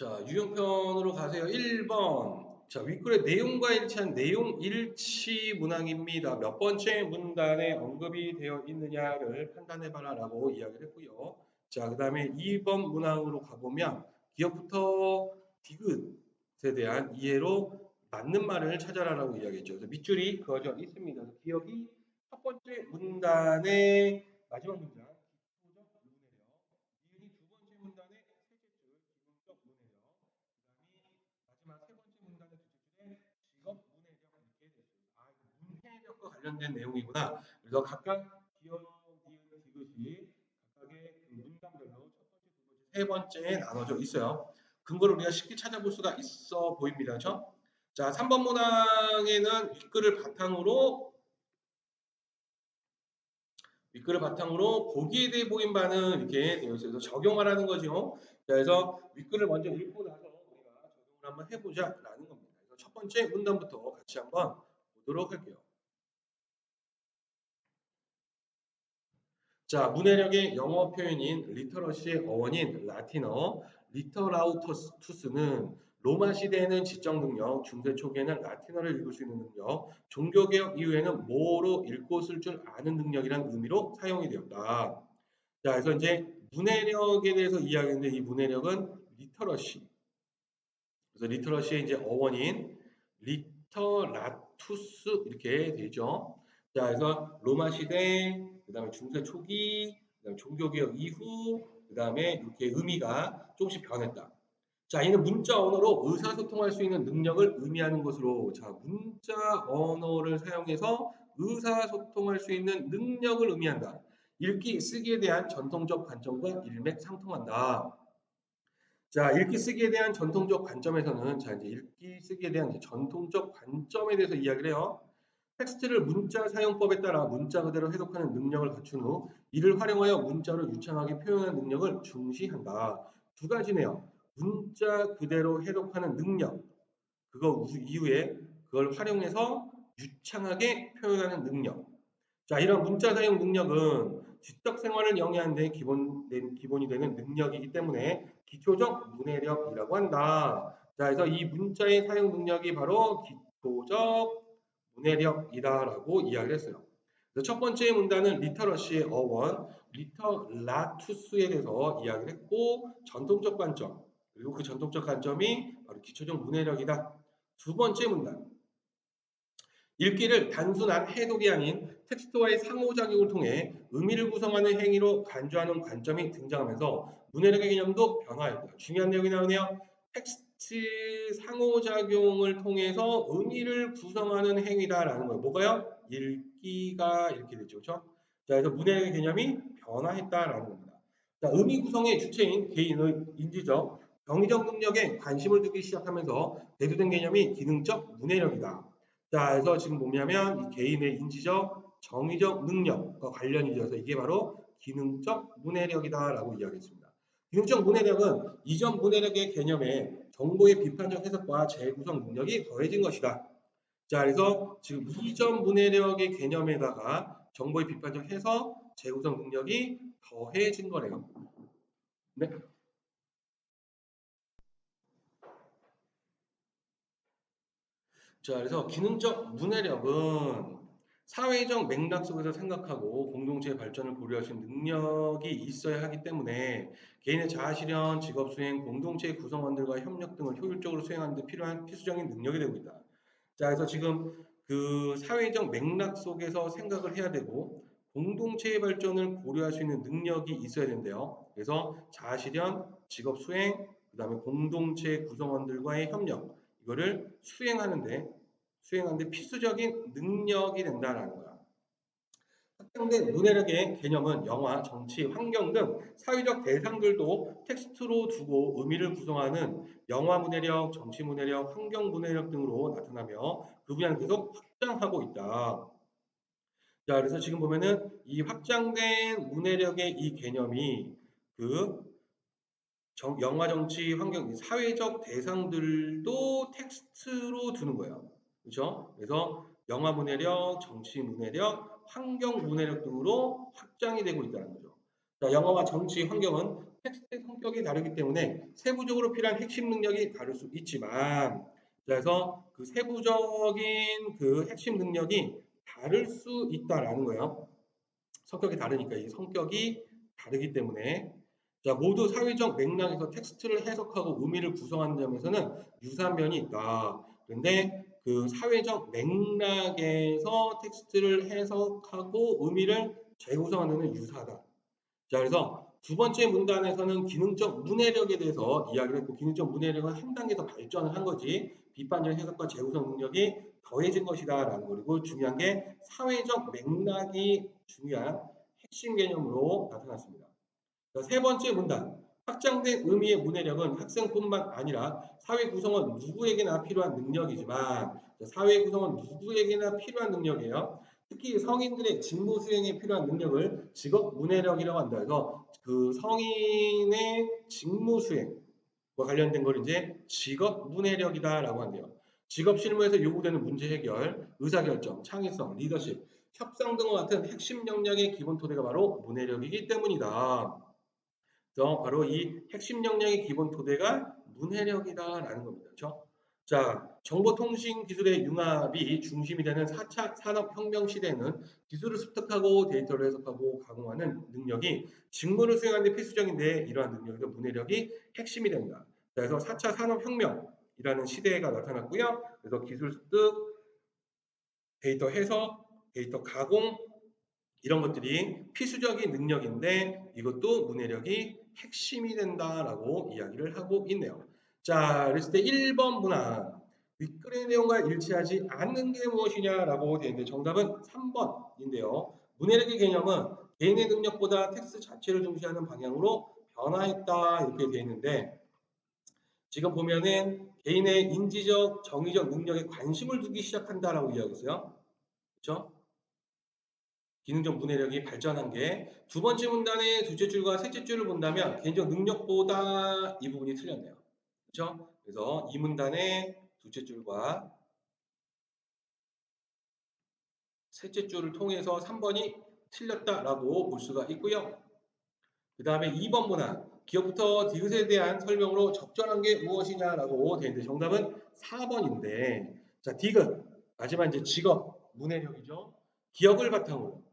자, 유형편으로 가세요. 1번. 자, 윗글의 내용과 일치한 내용 일치 문항입니다. 몇 번째 문단에 언급이 되어 있느냐를 판단해봐라 라고 이야기를 했고요. 자, 그 다음에 2번 문항으로 가보면 기억부터 디귿에 대한 이해로 맞는 말을 찾아라라고 이야기했죠. 그래서 밑줄이 그어져 있습니다. 기억이 첫 번째 문단의 마지막 문장 기초적 문해력, 이은이 두 번째 문단의 셋째 줄 기본적 문해력, 그다음에 마지막 세 번째 문단의 둘째 줄에 직업 문해력 이렇게 됐습니다. 아, 이거 문해력과 관련된 내용이구나. 그래서 각각 기억, 니은, 디귿이 각각의 그 문단별로 첫 번째, 두 번째, 세 번째에 나눠져 있어요. 근거를 우리가 쉽게 찾아볼 수가 있어 보입니다. 그렇죠? 자, 3번 문항에는 윗글을 바탕으로 윗글을 바탕으로 보기에 대해 보인 바는 이렇게 되어 있어서 적용하라는 거죠. 자, 그래서 윗글을 먼저 읽고 나서 우리가 적용을 한번 해보자라는 겁니다. 첫 번째 문단부터 같이 한번 보도록 할게요. 자, 문해력의 영어 표현인 리터러시의 어원인 라틴어 리터라우터스는 로마 시대에는 지적 능력, 중세 초기에는 라틴어를 읽을 수 있는 능력, 종교개혁 이후에는 뭐로 읽고 쓸 줄 아는 능력이라는 의미로 사용이 되었다. 자, 그래서 이제 문해력에 대해서 이야기했는데 이 문해력은 리터러시. 그래서 리터러시의 이제 어원인 리터라투스 이렇게 되죠. 자, 그래서 로마 시대, 그 다음에 중세 초기, 그 다음에 종교개혁 이후, 그 다음에 이렇게 의미가 조금씩 변했다. 자, 이는 문자 언어로 의사소통할 수 있는 능력을 의미하는 것으로 자, 문자 언어를 사용해서 의사소통할 수 있는 능력을 의미한다. 읽기, 쓰기에 대한 전통적 관점과 일맥상통한다. 자, 읽기, 쓰기에 대한 전통적 관점에서는 자, 이제 읽기, 쓰기에 대한 전통적 관점에 대해서 이야기를 해요. 텍스트를 문자 사용법에 따라 문자 그대로 해석하는 능력을 갖춘 후 이를 활용하여 문자로 유창하게 표현하는 능력을 중시한다. 두 가지네요. 문자 그대로 해석하는 능력. 그거 이후에 그걸 활용해서 유창하게 표현하는 능력. 자, 이런 문자 사용 능력은 지적 생활을 영위하는 데 기본, 기본이 되는 능력이기 때문에 기초적 문해력이라고 한다. 자, 그래서 이 문자의 사용 능력이 바로 기초적 문해력이다라고 이야기를 했어요. 첫 번째 문단은 리터러시의 어원, 리터라투스에 대해서 이야기를 했고 전통적 관점, 그리고 그 전통적 관점이 바로 기초적 문해력이다. 두 번째 문단, 읽기를 단순한 해독이 아닌 텍스트와의 상호작용을 통해 의미를 구성하는 행위로 간주하는 관점이 등장하면서 문해력의 개념도 변화했다. 중요한 내용이 나오네요. 텍스트 상호작용을 통해서 의미를 구성하는 행위다라는 거예요. 뭐가요? 읽기가 이렇게 되죠. 그렇죠? 자, 그래서 문해력의 개념이 변화했다라는 겁니다. 자, 의미 구성의 주체인 개인의 인지적, 경의적 능력에 관심을 두기 시작하면서 대두된 개념이 기능적 문해력이다. 자, 그래서 지금 뭐냐면 이 개인의 인지적, 정의적 능력과 관련이 되어서 이게 바로 기능적 문해력이다라고 이야기했습니다. 기능적 문해력은 이전 문해력의 개념에 정보의 비판적 해석과 재구성 능력이 더해진 것이다. 자, 그래서 지금 이전 문해력의 개념에다가 정보의 비판적 해석, 재구성 능력이 더해진 거래요. 네. 자, 그래서 기능적 문해력은 사회적 맥락 속에서 생각하고 공동체의 발전을 고려할 수 있는 능력이 있어야 하기 때문에 개인의 자아 실현, 직업 수행, 공동체의 구성원들과 협력 등을 효율적으로 수행하는 데 필요한 필수적인 능력이 되고 있다. 자, 그래서 지금 그 사회적 맥락 속에서 생각을 해야 되고 공동체의 발전을 고려할 수 있는 능력이 있어야 된대요. 그래서 자아 실현, 직업 수행, 그 다음에 공동체 구성원들과의 협력 이거를 수행하는데 수행하는데 필수적인 능력이 된다라는 거야. 확장된 문해력의 개념은 영화, 정치, 환경 등 사회적 대상들도 텍스트로 두고 의미를 구성하는 영화 문해력, 정치 문해력, 환경 문해력 등으로 나타나며 그 분야는 계속 확장하고 있다. 자, 그래서 지금 보면은 이 확장된 문해력의 이 개념이 그 정, 영화, 정치, 환경, 사회적 대상들도 텍스트로 두는 거예요. 그렇죠? 그래서 영화 문해력, 정치 문해력, 환경 문해력 등으로 확장이 되고 있다는 거죠. 자, 영어와 정치, 환경은 텍스트의 성격이 다르기 때문에 세부적으로 필요한 핵심 능력이 다를 수 있지만 그래서 그 세부적인 그 핵심 능력이 다를 수 있다라는 거예요. 성격이 다르니까 이 성격이 다르기 때문에 자, 모두 사회적 맥락에서 텍스트를 해석하고 의미를 구성하는 점에서는 유사한 면이 있다. 그런데 그 사회적 맥락에서 텍스트를 해석하고 의미를 재구성하는 데는 유사하다. 자, 그래서 두 번째 문단에서는 기능적 문해력에 대해서 이야기를 했고 기능적 문해력은 한 단계 더 발전을 한 거지 비판적 해석과 재구성 능력이 더해진 것이다 라는 거 그리고 중요한 게 사회적 맥락이 중요한 핵심 개념으로 나타났습니다. 자, 세 번째 문단 확장된 의미의 문해력은 학생뿐만 아니라 사회 구성원 누구에게나 필요한 능력이지만 자, 사회 구성원 누구에게나 필요한 능력이에요. 특히 성인들의 직무 수행에 필요한 능력을 직업 문해력이라고 한다. 그래서 그 성인의 직무 수행과 관련된 걸 이제 직업 문해력이다라고 한대요. 직업 실무에서 요구되는 문제 해결, 의사결정, 창의성, 리더십, 협상 등과 같은 핵심 역량의 기본 토대가 바로 문해력이기 때문이다. 그래서 바로 이 핵심 역량의 기본 토대가 문해력이다라는 겁니다. 그렇죠? 자, 정보통신 기술의 융합이 중심이 되는 4차 산업혁명 시대에는 기술을 습득하고 데이터를 해석하고 가공하는 능력이 직무를 수행하는 데 필수적인데 이러한 능력과 문해력이 핵심이 된다. 자, 그래서 4차 산업혁명이라는 시대가 나타났고요. 그래서 기술 습득, 데이터 해석, 데이터 가공 이런 것들이 필수적인 능력인데 이것도 문해력이 핵심이 된다라고 이야기를 하고 있네요. 자, 그랬을 때 1번 문항 윗글의 내용과 일치하지 않는 게 무엇이냐라고 되어 있는데 정답은 3번인데요. 문해력의 개념은 개인의 능력보다 텍스트 자체를 중시하는 방향으로 변화했다 이렇게 되어 있는데 지금 보면은 개인의 인지적, 정의적 능력에 관심을 두기 시작한다라고 이야기했어요. 그렇죠? 기능적 문해력이 발전한 게 두 번째 문단의 둘째 줄과 셋째 줄을 본다면 개인적 능력보다 이 부분이 틀렸네요. 그렇죠? 그래서 이 문단의 둘째 줄과 셋째 줄을 통해서 3번이 틀렸다라고 볼 수가 있고요. 그 다음에 2번 문항 기업부터 디귿에 대한 설명으로 적절한 게 무엇이냐라고 되어 있는데 정답은 4번인데 자 디귿 마지막 이제 직업 문해력이죠. 기억을 바탕으로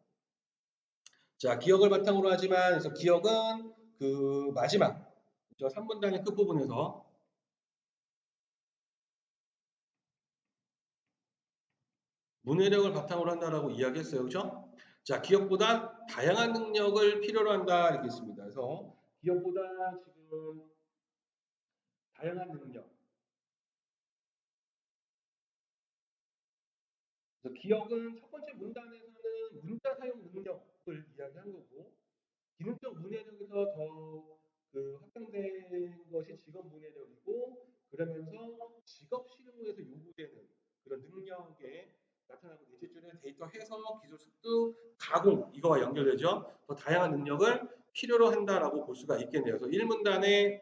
자 기억을 바탕으로 하지만 그래서 기억은 그 마지막 저 3분단의 끝부분에서 문해력을 바탕으로 한다라고 이야기했어요. 그렇죠? 자, 기억보다 다양한 능력을 필요로 한다 이렇게 있습니다. 그래서 기억보다 지금 다양한 능력. 그래서 기억은 첫 번째 문단에서는 문자 사용 능력을 이야기한 거고 기능적 문해력에서 더 그 확장된 것이 직업 문해력이고 그러면서 직업 실무에서 요구되는 그런 능력에 나타나고 넷째 줄에 데이터 해석, 기술 습득, 이거와 연결되죠. 더 다양한 능력을 필요로 한다라고 볼 수가 있겠네요. 그래서 1문단에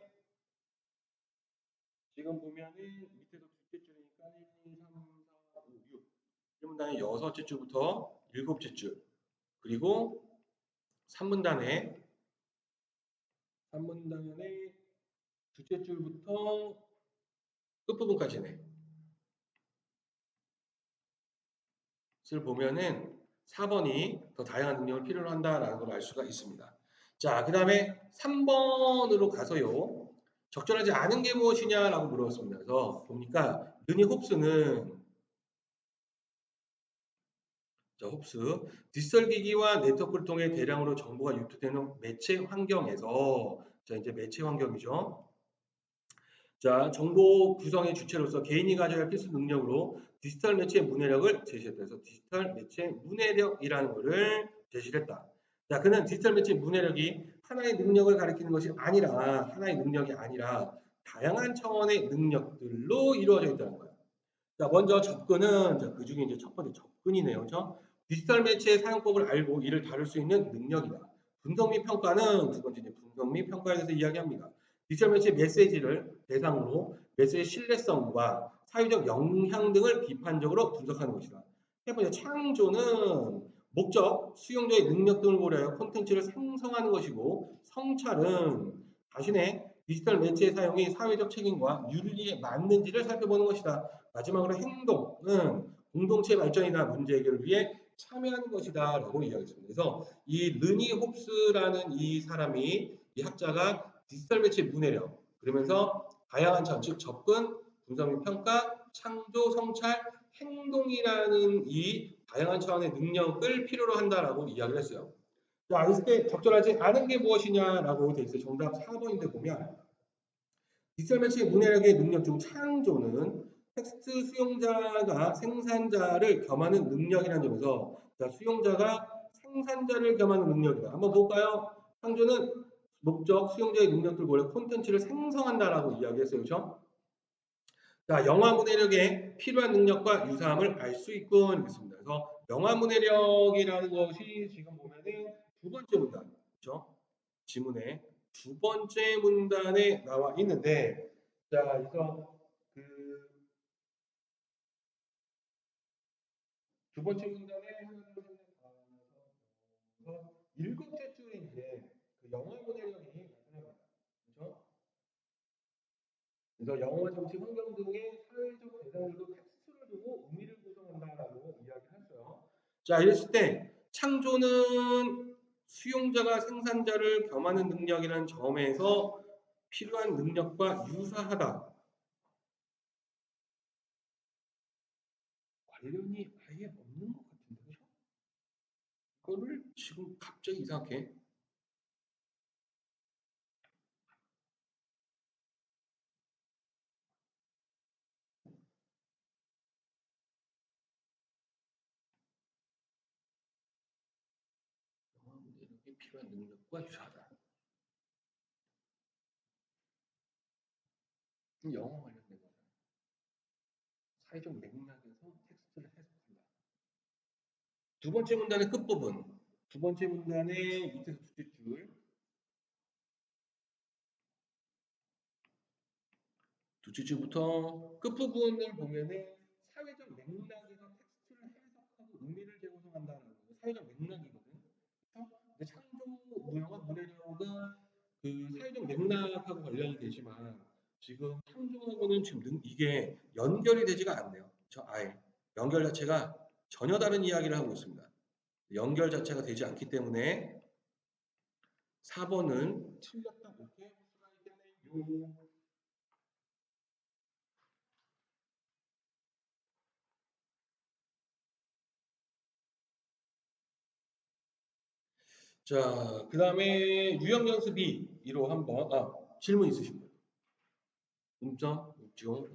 지금 보면은 밑에서 둘째 줄이니까 1, 2, 3, 4, 5, 6 1문단에 여섯째 줄부터 일곱째 줄 그리고 3문단에 3문단에 둘째 줄부터 끝부분까지네. 을 보면은 4번이 더 다양한 능력을 필요로 한다라는 걸 알 수가 있습니다. 자, 그 다음에 3번으로 가서요. 적절하지 않은 게 무엇이냐라고 물어봤습니다. 그래서 보니까 느니 홉스는 자, 홉스 디지털 기기와 네트워크를 통해 대량으로 정보가 유통되는 매체 환경에서 자, 이제 매체 환경이죠. 자, 정보 구성의 주체로서 개인이 가져야 할 필수 능력으로 디지털 매체 문해력을 제시했다. 그래서 디지털 매체 문해력이라는 것을 제시했다. 자, 그는 디지털 매체 문해력이 하나의 능력을 가리키는 것이 아니라 하나의 능력이 아니라 다양한 차원의 능력들로 이루어져 있다는 거예요. 자, 먼저 접근은 자, 그 중에 이제 첫 번째 접근이네요. 그렇죠? 디지털 매체의 사용법을 알고 이를 다룰 수 있는 능력이다. 분석 및 평가는 두 번째 분석 및 평가에 대해서 이야기합니다. 디지털 매체 메시지를 대상으로 메시지 신뢰성과 사회적 영향 등을 비판적으로 분석하는 것이다. 세 번째 창조는 목적, 수용자의 능력 등을 고려하여 콘텐츠를 생성하는 것이고 성찰은 자신의 디지털 매체의 사용이 사회적 책임과 윤리에 맞는지를 살펴보는 것이다. 마지막으로 행동은 공동체 발전이나 문제 해결을 위해 참여하는 것이다 라고 이야기했습니다. 그래서 이 르니 홉스라는 이 사람이 이 학자가 디지털 매체 문해력 그러면서 다양한 즉 접근, 분석 및 평가, 창조, 성찰, 행동이라는 이 다양한 차원의 능력을 필요로 한다라고 이야기를 했어요. 때 적절하지 않은 게 무엇이냐라고 돼 있어요. 정답 4번인데 보면 디지털 매체의 문해력의 능력 중 창조는 텍스트 수용자가 생산자를 겸하는 능력이라는 점에서 자, 수용자가 생산자를 겸하는 능력이다. 한번 볼까요? 창조는 목적, 수용자의 능력들 고려 콘텐츠를 생성한다라고 이야기했어요. 그렇죠? 자, 영화 문해력에 필요한 능력과 유사함을 알 수 있군 이렇습니다. 그래서 영화 문해력이라는 것이 지금 보면은 두 번째 문단, 그렇죠? 지문에 두 번째 문단에 나와 있는데, 자, 그래서 그 두 번째 문단에 일곱째 줄에 이제 그 영화 문해력이 나타납니다. 그렇죠? 그래서 영어 정치 환경 등의 사회적 대상들도 텍스트를 두고 의미를 구성한다라고 이야기했어요. 자, 이랬을 때 창조는 수용자가 생산자를 겸하는 능력이라는 점에서 필요한 능력과 유사하다. 관련이 아예 없는 것 같은데, 그죠? 그거를 지금 갑자기 이상하게 영화 문해력에 필요한 능력과 유사하다. 이 영어 관련된 거잖아요. 사회적 맥락에서 텍스트를 해석한다. 두 번째 문단의 끝부분. 두 번째 문단의 밑에서 두째 줄. 두째 줄부터 끝부분을 보면은 사회적 맥락에서 텍스트를 해석하고 의미를 재구성한다는 거. 사회적? 근데 창조 무형과 문해력은 그 사회적 맥락하고 관련이 되지만 지금 창조하고는 지금 능- 이게 연결이 되지가 않네요. 저 아예 연결 자체가 전혀 다른 이야기를 하고 있습니다. 연결 자체가 되지 않기 때문에 4번은 틀렸다 이렇게 볼 수가 있겠네요. 자, 그 다음에 유형 연습 2로 한번 아, 질문 있으신 분? 0점 6종